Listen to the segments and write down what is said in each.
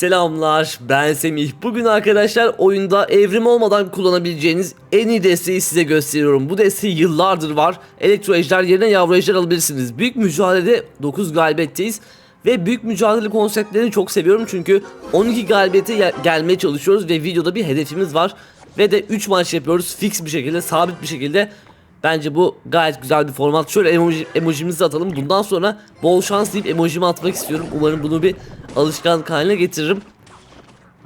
Selamlar ben Semih. Bugün arkadaşlar oyunda evrim olmadan kullanabileceğiniz en iyi desteği size gösteriyorum. Bu desteği yıllardır var. Elektro ejder yerine yavru ejder alabilirsiniz. Büyük mücadelede 9 galibiyetteyiz. Ve büyük mücadele konseptlerini çok seviyorum çünkü 12 galibiyete gel- gelmeye çalışıyoruz ve videoda bir hedefimiz var. Ve de 3 maç yapıyoruz fix bir şekilde sabit bir şekilde Bence bu gayet güzel bir format. Şöyle emoji, emojimizi atalım. Bundan sonra bol şans deyip emojimi atmak istiyorum. Umarım bunu bir alışkanlık haline getiririm.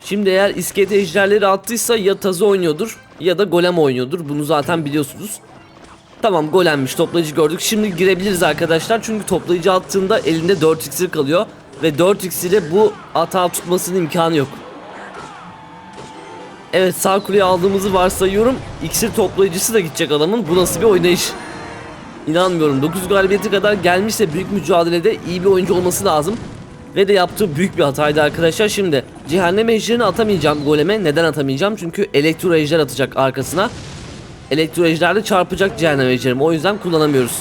Şimdi eğer iskelet ejderleri attıysa ya tazı oynuyordur ya da golem oynuyordur. Bunu zaten biliyorsunuz. Tamam golemmiş toplayıcı gördük. Şimdi girebiliriz arkadaşlar. Çünkü toplayıcı attığında elinde 4 iksir kalıyor. Ve 4 iksirle bu atağı tutmasının imkanı yok. Evet sağ kuleye aldığımızı varsayıyorum. İksir toplayıcısı da gidecek adamın. Bu nasıl bir oynayış? İnanmıyorum. 9 galibiyeti kadar gelmişse büyük mücadelede iyi bir oyuncu olması lazım. Ve de yaptığı büyük bir hataydı arkadaşlar. Şimdi cehennem ejderini atamayacağım goleme. Neden atamayacağım? Çünkü elektro ejder atacak arkasına. Elektro ejder de çarpacak cehennem ejderimi. O yüzden kullanamıyoruz.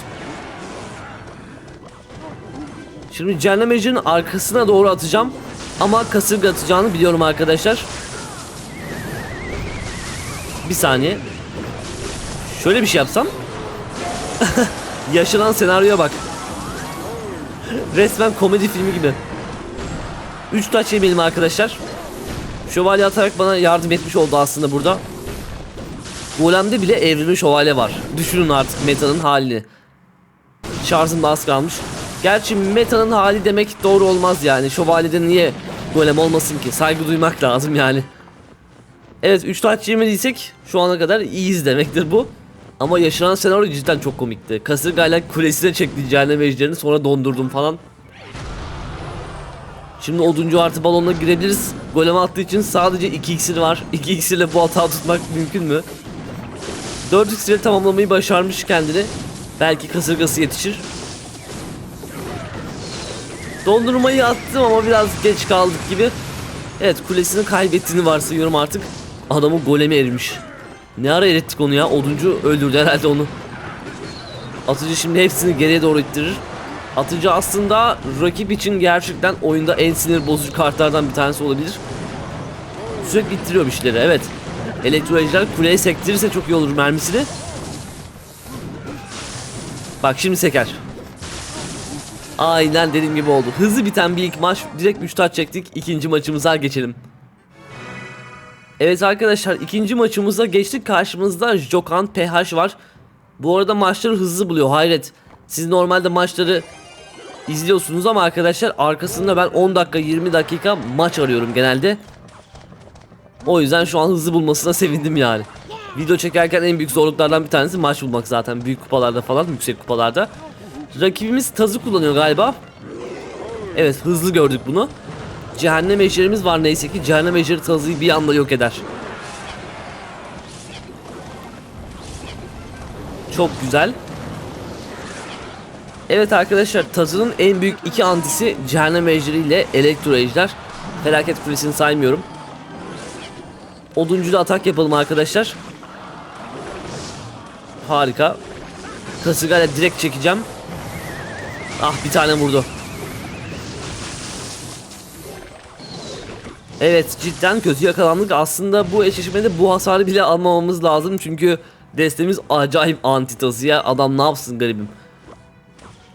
Şimdi cehennem ejderinin arkasına doğru atacağım. Ama kasırga atacağını biliyorum arkadaşlar. Bir saniye. Şöyle bir şey yapsam. Yaşanan senaryoya bak. Resmen komedi filmi gibi. 3 taç yemeyelim arkadaşlar. Şövalye atarak bana yardım etmiş oldu aslında burada. Golem'de bile evrimli şövalye var. Düşünün artık metanın halini. Şarjım da az kalmış. Gerçi metanın hali demek doğru olmaz yani. Şövalyede niye golem olmasın ki? Saygı duymak lazım yani. Evet 3 taç yemediysek şu ana kadar iyiyiz demektir bu. Ama yaşanan senaryo cidden çok komikti. Kasırgayla kulesine çekti cehennem ejderini sonra dondurdum falan. Şimdi oduncu artı balonla girebiliriz. Golem attığı için sadece 2 iksir var. 2 iksirle bu hata tutmak mümkün mü? 4 iksirle tamamlamayı başarmış kendini. Belki kasırgası yetişir. Dondurmayı attım ama biraz geç kaldık gibi. Evet kulesini kaybettiğini varsayıyorum artık. Adamın golemi erimiş. Ne ara erittik onu ya? Oduncu öldürdü herhalde onu. Atıcı şimdi hepsini geriye doğru ittirir. Atıcı aslında rakip için gerçekten oyunda en sinir bozucu kartlardan bir tanesi olabilir. Sürekli ittiriyor işleri evet. Elektro ejder kuleye sektirirse çok iyi olur mermisini. Bak şimdi seker. Aynen dediğim gibi oldu. Hızlı biten bir ilk maç. Direkt 3 taç çektik. İkinci maçımıza geçelim. Evet arkadaşlar ikinci maçımıza geçtik. Karşımızda Jokan PH var. Bu arada maçları hızlı buluyor hayret. Siz normalde maçları izliyorsunuz ama arkadaşlar arkasında ben 10 dakika 20 dakika maç arıyorum genelde. O yüzden şu an hızlı bulmasına sevindim yani. Video çekerken en büyük zorluklardan bir tanesi maç bulmak zaten büyük kupalarda falan yüksek kupalarda. Rakibimiz tazı kullanıyor galiba. Evet hızlı gördük bunu. Cehennem ejderimiz var neyse ki cehennem ejderi tazıyı bir anda yok eder. Çok güzel. Evet arkadaşlar tazının en büyük iki antisi cehennem ejderi ile elektro ejder. Felaket kulesini saymıyorum. Oduncuyla atak yapalım arkadaşlar. Harika. Kasırgayla direkt çekeceğim. Ah bir tane vurdu. Evet cidden kötü yakalandık. Aslında bu eşleşmede bu hasarı bile almamamız lazım. Çünkü destemiz acayip antitası ya. Adam ne yapsın garibim.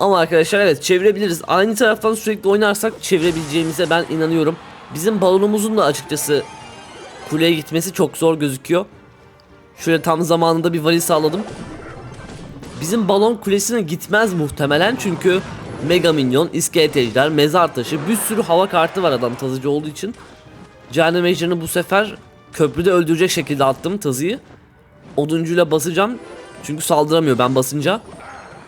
Ama arkadaşlar evet çevirebiliriz. Aynı taraftan sürekli oynarsak çevirebileceğimize ben inanıyorum. Bizim balonumuzun da açıkçası kuleye gitmesi çok zor gözüküyor. Şöyle tam zamanında bir vali sağladım. Bizim balon kulesine gitmez muhtemelen çünkü Mega Minyon, İskelet Mezar Taşı bir sürü hava kartı var adam tazıcı olduğu için. Cehennem Ejder'ini bu sefer köprüde öldürecek şekilde attım tazıyı. Oduncuyla basacağım çünkü saldıramıyor ben basınca.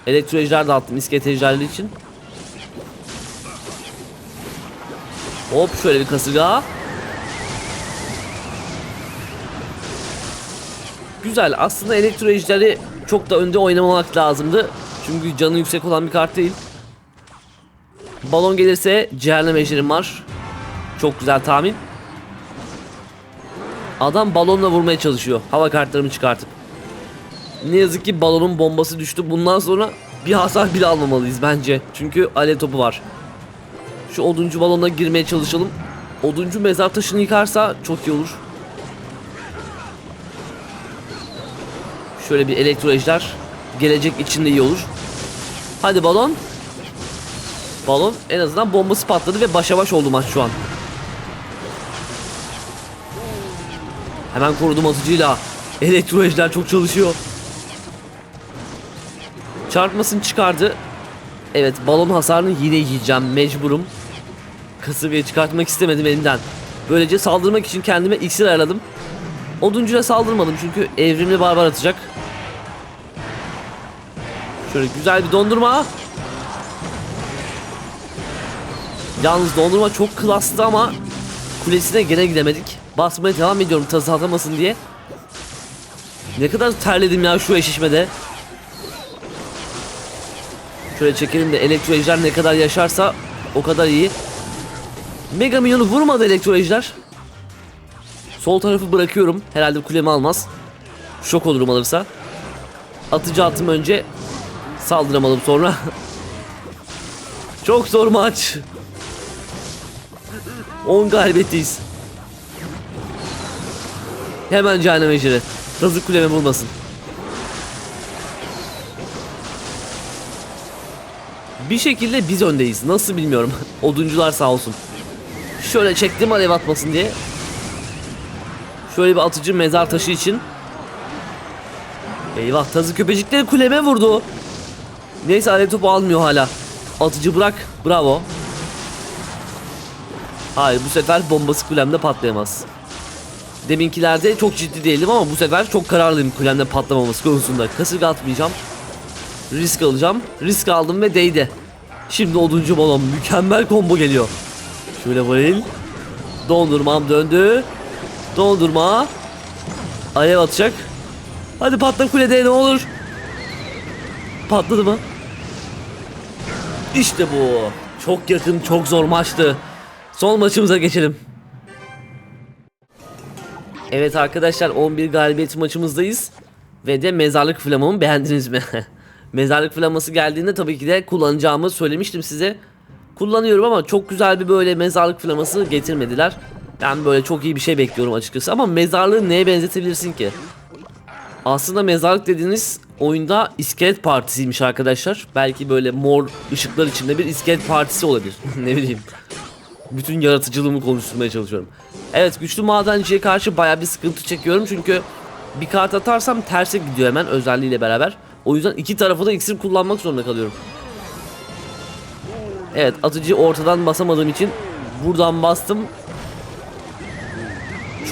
Elektro Ejder de attım İskelet Ejder'li için. Hop şöyle bir kasırga. Güzel aslında Elektro Ejder'i çok da önde oynamamak lazımdı. Çünkü canı yüksek olan bir kart değil. Balon gelirse cehennem ejderim var. Çok güzel tahmin. Adam balonla vurmaya çalışıyor. Hava kartlarımı çıkartıp. Ne yazık ki balonun bombası düştü. Bundan sonra bir hasar bile almamalıyız bence. Çünkü alev topu var. Şu oduncu balona girmeye çalışalım. oduncu mezar taşını yıkarsa çok iyi olur. Şöyle bir elektro ejder gelecek için de iyi olur. Hadi balon. Balon en azından bombası patladı ve başa baş oldu maç şu an. Hemen korudum atıcıyla. Elektro ejder çok çalışıyor. Çarpmasını çıkardı. Evet balon hasarını yine yiyeceğim mecburum. Kasırgayı çıkartmak istemedim elimden. Böylece saldırmak için kendime iksir ayarladım. Oduncuyla saldırmadım çünkü evrimli barbar atacak. Şöyle güzel bir dondurma. Yalnız dondurma çok klastı ama kulesine gene gidemedik. Basmaya devam ediyorum tası atamasın diye. Ne kadar terledim ya şu eşleşmede. Şöyle çekelim de elektro ejder ne kadar yaşarsa o kadar iyi. Mega minyonu vurmadı elektro ejder. Sol tarafı bırakıyorum. Herhalde kulemi almaz. Şok olurum alırsa. Atıcı attım önce. Saldıramadım sonra. Çok zor maç. 10 galibiyetteyiz. Hemen cehennem ejderi. Razı kuleme vurmasın. Bir şekilde biz öndeyiz. Nasıl bilmiyorum. Oduncular sağ olsun. Şöyle çektim alev atmasın diye. Şöyle bir atıcı mezar taşı için. Eyvah tazı köpecikleri kuleme vurdu. Neyse alev topu almıyor hala. Atıcı bırak. Bravo. Hayır bu sefer bombası kulemde patlayamaz. Deminkilerde çok ciddi değildim ama bu sefer çok kararlıyım kulemde patlamaması konusunda. Kasırga atmayacağım. Risk alacağım. Risk aldım ve değdi. Şimdi oduncu balon mükemmel combo geliyor. Şöyle varil. Dondurmam döndü. Dondurma. Alev atacak. Hadi patla kulede ne olur. Patladı mı? İşte bu. Çok yakın, çok zor maçtı. Son maçımıza geçelim. Evet arkadaşlar 11 galibiyet maçımızdayız. Ve de mezarlık flamamı beğendiniz mi? mezarlık flaması geldiğinde tabii ki de kullanacağımı söylemiştim size. Kullanıyorum ama çok güzel bir böyle mezarlık flaması getirmediler. Ben böyle çok iyi bir şey bekliyorum açıkçası ama mezarlığı neye benzetebilirsin ki? Aslında mezarlık dediğiniz oyunda iskelet partisiymiş arkadaşlar. Belki böyle mor ışıklar içinde bir iskelet partisi olabilir. ne bileyim. Bütün yaratıcılığımı konuşturmaya çalışıyorum. Evet güçlü madenciye karşı baya bir sıkıntı çekiyorum çünkü bir kart atarsam terse gidiyor hemen özelliğiyle beraber. O yüzden iki tarafa da iksir kullanmak zorunda kalıyorum. Evet atıcıyı ortadan basamadığım için buradan bastım.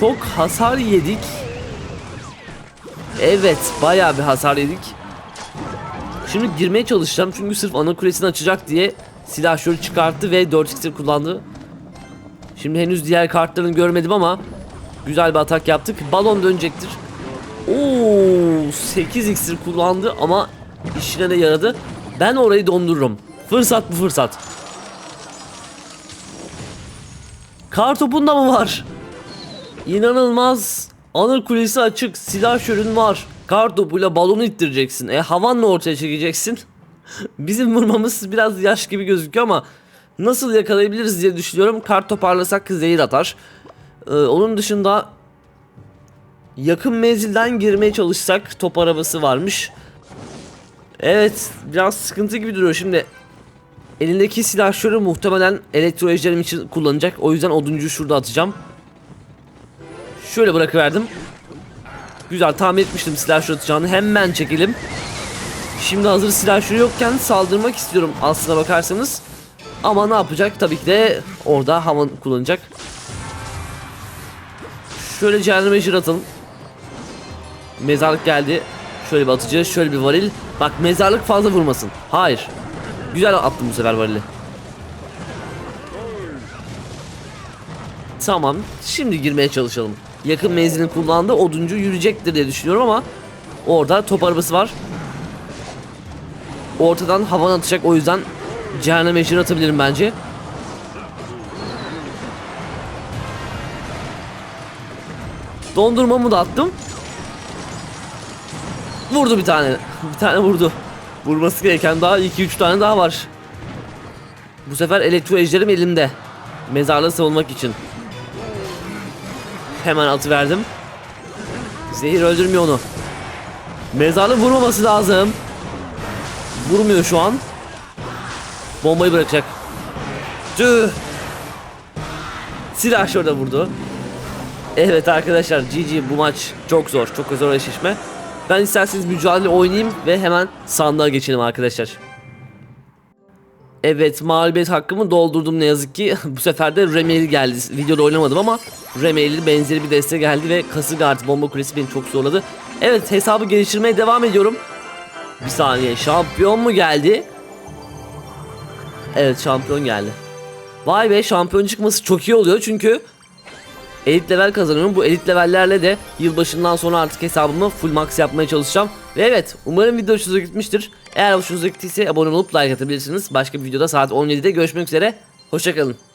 Çok hasar yedik. Evet bayağı bir hasar yedik. Şimdi girmeye çalışacağım çünkü sırf ana kulesini açacak diye silah şöyle çıkarttı ve 4 iksir kullandı. Şimdi henüz diğer kartlarını görmedim ama güzel bir atak yaptık. Balon dönecektir. Oo 8 iksir kullandı ama işine de yaradı. Ben orayı dondururum. Fırsat bu fırsat. Kar topunda mı var? İnanılmaz. Ana kulesi açık. Silah şörün var. Kar topuyla balonu ittireceksin. E havanla ortaya çekeceksin. Bizim vurmamız biraz yaş gibi gözüküyor ama nasıl yakalayabiliriz diye düşünüyorum. Kar toparlasak zehir atar. Ee, onun dışında yakın menzilden girmeye çalışsak top arabası varmış. Evet biraz sıkıntı gibi duruyor şimdi. Elindeki silahşörü muhtemelen elektro için kullanacak. O yüzden oduncu şurada atacağım. Şöyle bırakıverdim. Güzel tahmin etmiştim silahşör atacağını. Hemen çekelim. Şimdi hazır silahşör yokken saldırmak istiyorum aslına bakarsanız. Ama ne yapacak? Tabii ki de orada havan kullanacak. Şöyle cehennem ejder atalım. Mezarlık geldi. Şöyle bir atıcı, şöyle bir varil. Bak mezarlık fazla vurmasın. Hayır. Güzel attım bu sefer varili. Tamam. Şimdi girmeye çalışalım. Yakın menzilini kullandı. Oduncu yürüyecektir diye düşünüyorum ama orada top arabası var. Ortadan havan atacak o yüzden cehennem eşini atabilirim bence. Dondurmamı da attım. Vurdu bir tane. Bir tane vurdu. Vurması gereken daha 2-3 tane daha var. Bu sefer elektro ejderim elimde. Mezarlığı savunmak için. Hemen atı verdim. Zehir öldürmüyor onu. Mezarlı vurmaması lazım. Vurmuyor şu an. Bombayı bırakacak. Tüh. Silah şurada vurdu. Evet arkadaşlar GG bu maç çok zor. Çok zor eşleşme. Ben isterseniz mücadele oynayayım ve hemen sandığa geçelim arkadaşlar. Evet mağlubiyet hakkımı doldurdum ne yazık ki. Bu sefer de Remeli geldi. Videoda oynamadım ama Remeli benzeri bir deste geldi ve kasık artı bomba kulesi beni çok zorladı. Evet hesabı geliştirmeye devam ediyorum. Bir saniye şampiyon mu geldi? Evet şampiyon geldi. Vay be şampiyon çıkması çok iyi oluyor çünkü elit level kazanıyorum. Bu elit levellerle de yılbaşından sonra artık hesabımı full max yapmaya çalışacağım. Ve evet umarım video hoşunuza gitmiştir. Eğer hoşunuza gittiyse abone olup like atabilirsiniz. Başka bir videoda saat 17'de görüşmek üzere. Hoşçakalın.